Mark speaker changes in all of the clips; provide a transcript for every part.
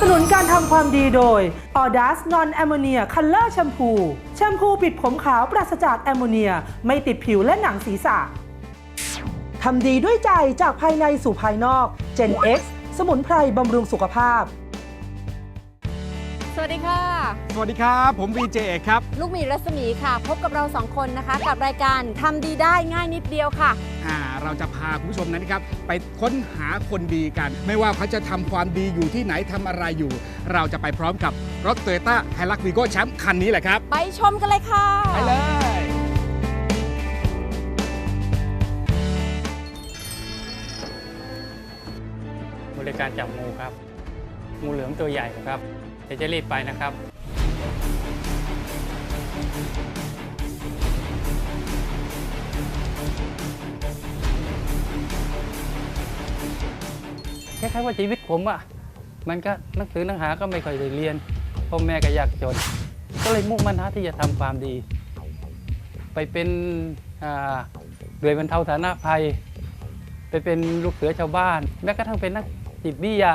Speaker 1: ความดีโดย Audas Non Ammonia Color Shampoo แชมพูปิดผมขาวปราศจากแอมโมเนีย ไม่ติดผิวและหนังศีรษะทำดีด้วยใจจากภายในสู่ภายนอก Gen X สมุนไพรบำรุงสุขภาพ
Speaker 2: สวัสดีค่ะ
Speaker 3: สวัสดีครับ ผมวีเจเอกครับ
Speaker 2: ลูกหมีรัศมีค่ะ พบกับเราสองคนนะคะ กับรายการทำดีได้ง่ายนิดเดียวค่ะ
Speaker 3: อ่า เราจะพาคุณผู้ชมนั้นนะครับ ไปค้นหาคนดีกัน ไม่ว่าเขาจะทำความดีอยู่ที่ไหนทำอะไรอยู่ เราจะไปพร้อมกับรถโตโยต้าไฮลักวีโก้แชมป์คันนี้แหละครับ
Speaker 2: ไปชมกันเลยค่ะ
Speaker 3: ไปเลย
Speaker 4: บริการจับงูครับ งูเหลือมตัวใหญ่ครับเดี๋ยวจะรีบไปนะครับ คล้ายๆว่าชีวิตผมอะมันก็หนังสือหนังหาก็ไม่ค่อยได้เรียนพ่อแม่ก็ยากจน ก็เลยมุ่งมั่นที่จะทำความดี ไปเป็นอ่าหน่วยบรรเทาสาธารณภัย ไปเป็นลูกเสือชาวบ้าน แม้กระทั่งเป็นนักจิตวิทยา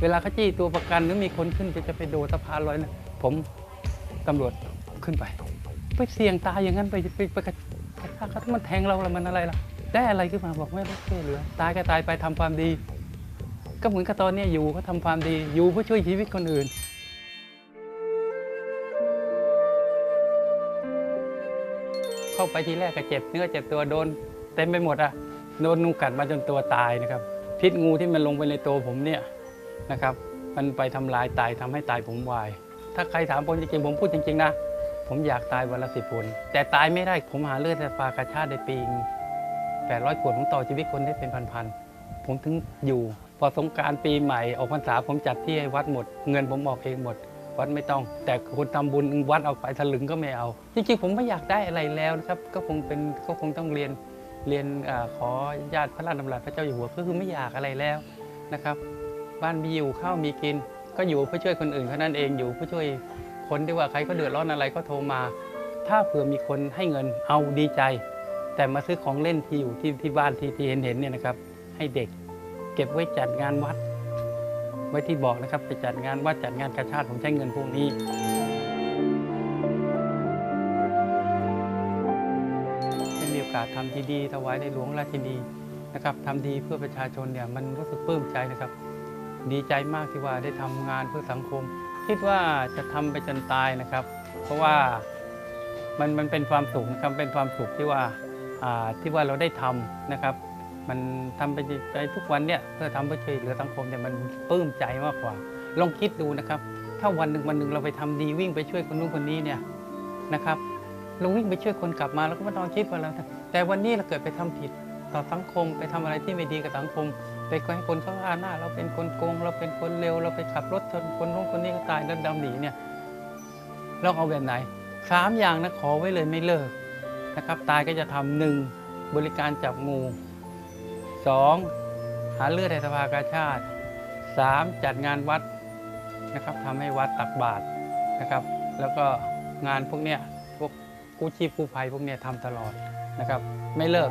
Speaker 4: เวลาเขาจี้ตัวประกันหรือมีคนขึ้นไปจะไปโดสะพานลอยนะผมตำรวจขึ้นไป ไปเสี่ยงตายอย่างนั้นไปไปไปกระชากเขามันแทงเราล้วมันอะไรล่ะได้อะไรขึ้นมาบอกไม่ได้ช่วยเหลือตายก็ตายไปทำความดี ก็เหมือนกับตอนนี้อยู่ก็ทำความดีอยู่เพื่อช่วยชีวิตคนอื่นเข้าไปทีแรกก็เจ็บเนื้อเจ็บตัวโดนเต็มไปหมดอะโดนงูกัดมาจนตัวตายนะครับ พิษงูที่มันลงไปในตัวผมเนี่ยนะครับ มันไปทำลายไตทำให้ไตผมวาย ถ้าใครถามผมจริงๆผมพูดจริง ๆ นะ ผมอยากตายวันละสิบคนแต่ตายไม่ได้ผมหาเลือดแต่ปลากระชาติได้ปีงแปดร้อยขวดผมต่อชีวิตคนได้เป็นพันๆผมถึงอยู่ อสงการปีใหม่ออกพรรษาผมจัดที่ให้วัดหมด เงินผมออกเองหมด วัดไม่ต้อง แต่คนทำบุญวัดเอาไปถลึงก็ไม่เอาจริงๆผมไม่อยากได้อะไรแล้วนะครับ ก็คงเป็นก็คงต้องเรียนเรียนอขอญาติพระราชดำรัสพระเจ้าอยู่หัวก็คือไม่อยากอะไรแล้วนะครับ บ้านมีอยู่ข้าวมีกิน ก็อยู่เพื่อช่วยคนอื่นเท่านั้นเองอยู่เพื่อช่วยคนที่ว่าใครก็เดือดร้อนอะไรก็โทรมา ถ้าเผื่อมีคนให้เงินเอาดีใจ แต่มาซื้อของเล่นที่อยู่ที่ที่บ้านที่ที่เห็นเห็นเนี่ยนะครับ ให้เด็ก เก็บไว้จัดงานวัด ไว้ที่บอกนะครับ ไปจัดงานวัดจัดงานกาชาติผมใช้เงินพวกนี้ได้มีโอกาสทำที่ดีถวายในหลวงราชินีนะครับทำดีเพื่อประชาชนเนี่ยมันรู้สึกปลื้มใจนะครับ ดีใจมากที่ว่าได้ทำงานเพื่อสังคม คิดว่าจะทำไปจนตายนะครับ เพราะว่ามันมันเป็นความสุขนะครับเป็นความสุขที่ว่าอ่าที่ว่าเราได้ทำนะครับ มันทำไปไปทุกวันเนี่ยเพื่อทำเพื่อช่วยเหลือสังคมเนี่ยมันปลื้มใจมากกว่า ลองคิดดูนะครับ ถ้าวันหนึ่งวันหนึ่งเราไปทำดีวิ่งไปช่วยคนนู้นคนนี้เนี่ยนะครับเราวิ่งไปช่วยคนกลับมาแล้วก็ไม่ต้องคิดว่าเราแต่วันนี้เราเกิดไปทำผิดต่อสังคมไปทำอะไรที่ไม่ดีกับสังคม ไปให้คนเขาอาหน้า เราเป็นคนโกง เราเป็นคนเร็ว เราไปขับรถชนคนนู้นคนนี้ก็ตายแล้วดำหนีเนี่ยเราเอาแบบไหนสามอย่างนะขอไว้เลยไม่เลิกนะครับ ตายก็จะทำหนึ่งบริการจับงู สองหาเลือดในสภากาชาติสามจัดงานวัดนะครับทำให้วัดตักบาตรนะครับ แล้วก็งานพวกเนี้ยพวกกู้ชีพกู้ภัยพวกเนี้ยทำตลอดนะครับ ไม่เลิก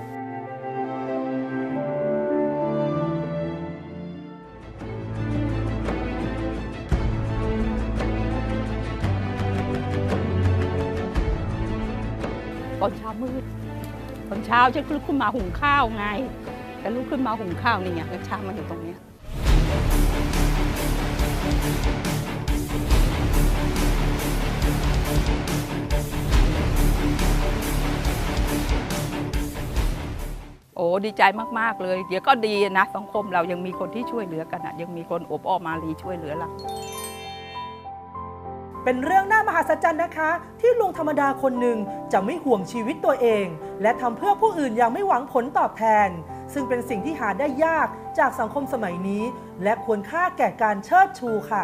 Speaker 5: ตอนเช้ามืดตอนเช้าฉันลุกขึ้นมาหุงข้าวไง แต่ลุกขึ้นมาหุงข้าวนี่ไงกระชามันอยู่ตรงนี้โอ้ดีใจมาก ๆ เลย เดี๋ยวก็ดีนะสังคมเรายังมีคนที่ช่วยเหลือกันอะยังมีคนอบอ้อมมารีช่วยเหลือเรา
Speaker 1: เป็นเรื่องน่ามหัศจรรย์นะคะ ที่ลุงธรรมดาคนหนึ่งจะไม่ห่วงชีวิตตัวเอง และทำเพื่อผู้อื่นอย่างไม่หวังผลตอบแทน ซึ่งเป็นสิ่งที่หาได้ยากจากสังคมสมัยนี้ และควรค่าแก่การเชิดชูค่ะ